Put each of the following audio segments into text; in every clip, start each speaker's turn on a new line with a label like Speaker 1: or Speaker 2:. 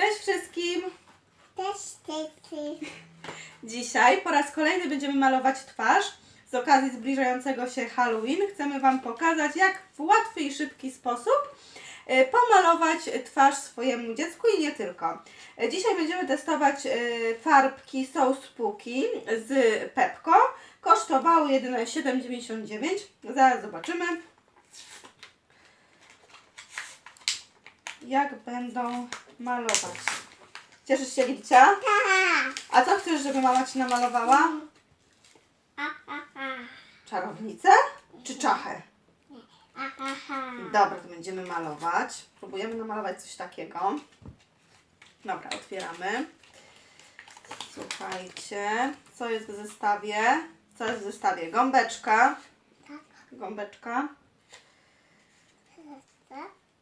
Speaker 1: Cześć wszystkim!
Speaker 2: Też ty.
Speaker 1: Dzisiaj po raz kolejny będziemy malować twarz. Z okazji zbliżającego się Halloween chcemy Wam pokazać, jak w łatwy i szybki sposób e, pomalować twarz swojemu dziecku i nie tylko. E, Dzisiaj będziemy testować e, farbki So Spooky z Pepko. Kosztowały jedyne 7,99. Zaraz zobaczymy, jak będą malować. Cieszysz się, Licia?
Speaker 2: Tak.
Speaker 1: A co chcesz, żeby mama ci namalowała? Czarownicę czy czachę? Dobra, to będziemy malować. Próbujemy namalować coś takiego. Dobra, otwieramy. Słuchajcie, co jest w zestawie? Co jest w zestawie? Gąbeczka.
Speaker 2: Tak.
Speaker 1: Gąbeczka.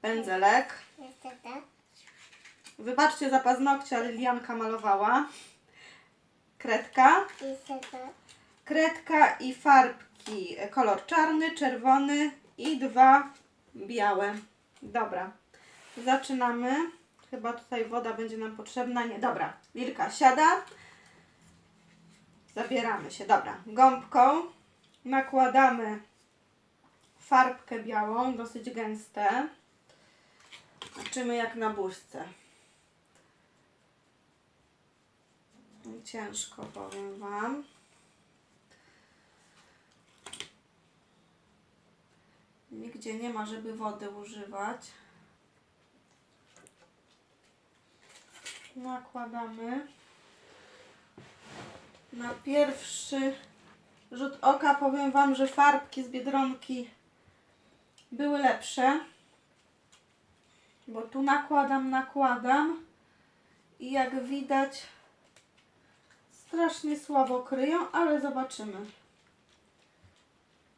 Speaker 1: Pędzelek. Wybaczcie za paznokcie, ale Lilianka malowała. Kredka. Kredka i farbki. Kolor czarny, czerwony i dwa białe. Dobra. Zaczynamy. Chyba tutaj woda będzie nam potrzebna. Nie, dobra. Lilka siada. Zabieramy się. Dobra. Gąbką nakładamy farbkę białą, dosyć gęste. Zobaczymy jak na buźce. Ciężko powiem Wam. Nigdzie nie ma, żeby wody używać. Nakładamy. Na pierwszy rzut oka powiem Wam, że farbki z Biedronki były lepsze. Bo tu nakładam, nakładam i jak widać strasznie słabo kryją, ale zobaczymy.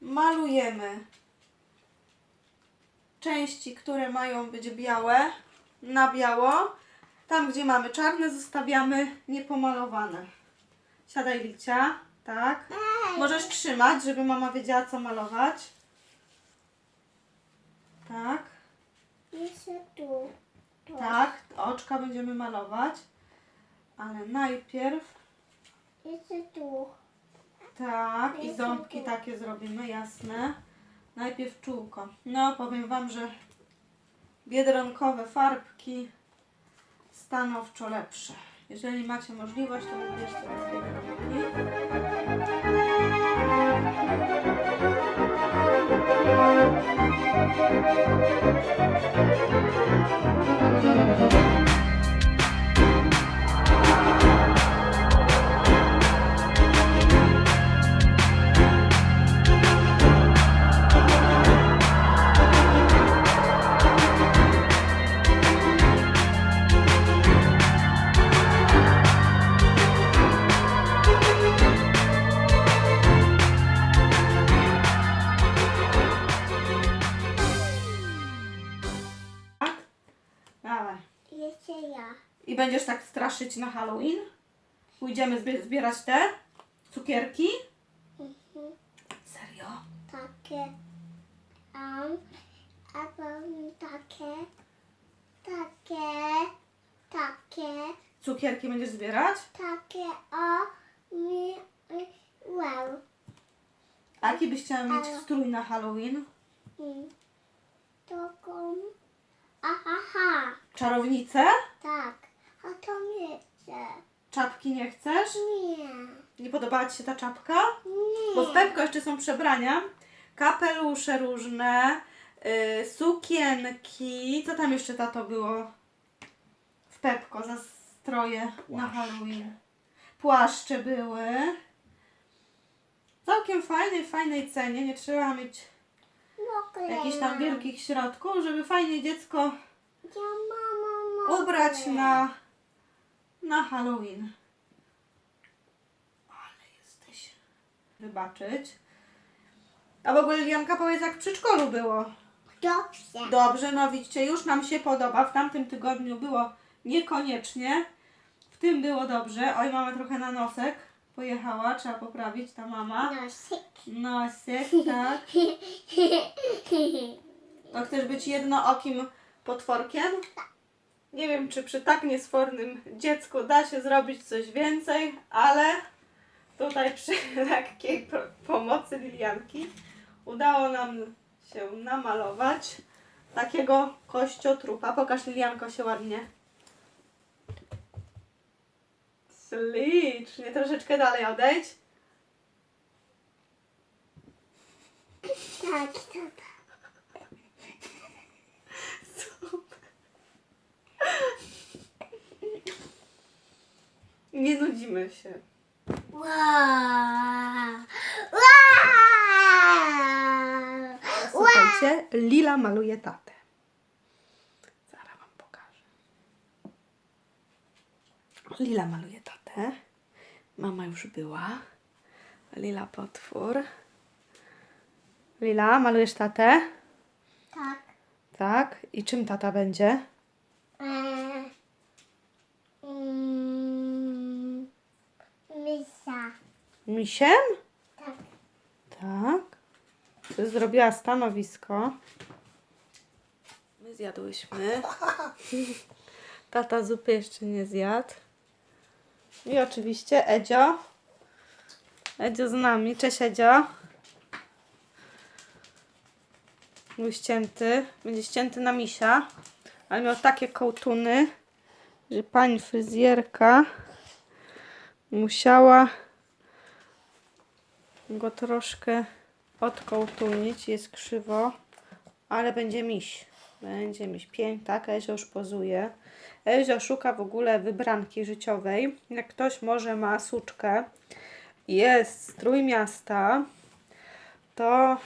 Speaker 1: Malujemy części, które mają być białe, na biało. Tam, gdzie mamy czarne, zostawiamy niepomalowane. Siadaj, Licia. Tak. Możesz trzymać, żeby mama wiedziała, co malować. Tak.
Speaker 2: Jeszcze tu. Tu.
Speaker 1: Tak. Oczka będziemy malować. Ale najpierw
Speaker 2: Jeszcze tu.
Speaker 1: Tak, i ząbki takie zrobimy, jasne. Najpierw czółko. No, powiem Wam, że biedronkowe farbki stanowczo lepsze. Jeżeli macie możliwość, to wybierzcie te biedronki. Będziesz tak straszyć na Halloween? Pójdziemy zbie- zbierać te cukierki?
Speaker 2: Mhm.
Speaker 1: Serio?
Speaker 2: Takie. Um, a potem takie. Takie. Takie.
Speaker 1: Cukierki będziesz zbierać?
Speaker 2: Takie. O. Mi. mi- Wow.
Speaker 1: A jaki byś chciała mieć
Speaker 2: Ale-
Speaker 1: strój na Halloween?
Speaker 2: Mm. Taką. Aha.
Speaker 1: Czarownicę?
Speaker 2: Tak. Nie chcę.
Speaker 1: Czapki nie chcesz?
Speaker 2: Nie.
Speaker 1: Nie podobała Ci się ta czapka?
Speaker 2: Nie.
Speaker 1: Bo w Pepko jeszcze są przebrania. Kapelusze różne, yy, sukienki. Co tam jeszcze tato było? W Pepko za stroje na Halloween. Płaszcze były. Całkiem fajnej, fajnej cenie. Nie trzeba mieć
Speaker 2: Mokre
Speaker 1: jakichś tam
Speaker 2: mam.
Speaker 1: wielkich środków, żeby fajnie dziecko
Speaker 2: Ja mama
Speaker 1: ubrać na, na Halloween. Ale jesteś. Wybaczyć. A w ogóle Lianka powiedz jak w przedszkolu było.
Speaker 2: Dobrze.
Speaker 1: Dobrze, no widzicie, już nam się podoba. W tamtym tygodniu było niekoniecznie. W tym było dobrze. Oj, mama trochę na nosek pojechała. Trzeba poprawić ta mama.
Speaker 2: Nosik.
Speaker 1: Nosek, tak. To chcesz być jednookim potworkiem? Nie wiem, czy przy tak niesfornym dziecku da się zrobić coś więcej, ale tutaj przy lekkiej pomocy Lilianki udało nam się namalować takiego kościotrupa. Pokaż Lilianko się ładnie. Ślicznie. Troszeczkę dalej odejdź.
Speaker 2: Tak, tak.
Speaker 1: Nie nudzimy się.
Speaker 2: Wow. Wow.
Speaker 1: Słuchajcie, Lila maluje tatę. Zaraz wam pokażę. Lila maluje tatę. Mama już była. Lila potwór. Lila, malujesz tatę?
Speaker 2: Tak.
Speaker 1: Tak. I czym tata będzie?
Speaker 2: Eee. Mm. Misia.
Speaker 1: Misiem?
Speaker 2: Tak.
Speaker 1: Tak. Ty zrobiła stanowisko. My zjadłyśmy. Tata zupy jeszcze nie zjadł. I oczywiście Edzio. Edzio z nami. Cześć Edzio. Był ścięty. Będzie ścięty na misia. Ale miał takie kołtuny, że pani fryzjerka musiała go troszkę odkołtunić. Jest krzywo, ale będzie miś. Będzie miś. Pięknie, tak? Ezio już pozuje. Ezio szuka w ogóle wybranki życiowej. Jak ktoś może ma suczkę, jest strój miasta, to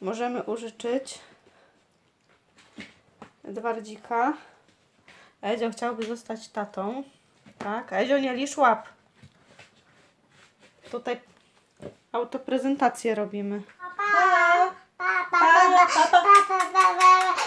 Speaker 1: możemy użyczyć Edwardzika. Ezio chciałby zostać tatą. Tak, Ezio nie lisz łap. Tutaj autoprezentację robimy.
Speaker 2: Pa, pa, pa, pa, pa, pa, pa, pa, pa.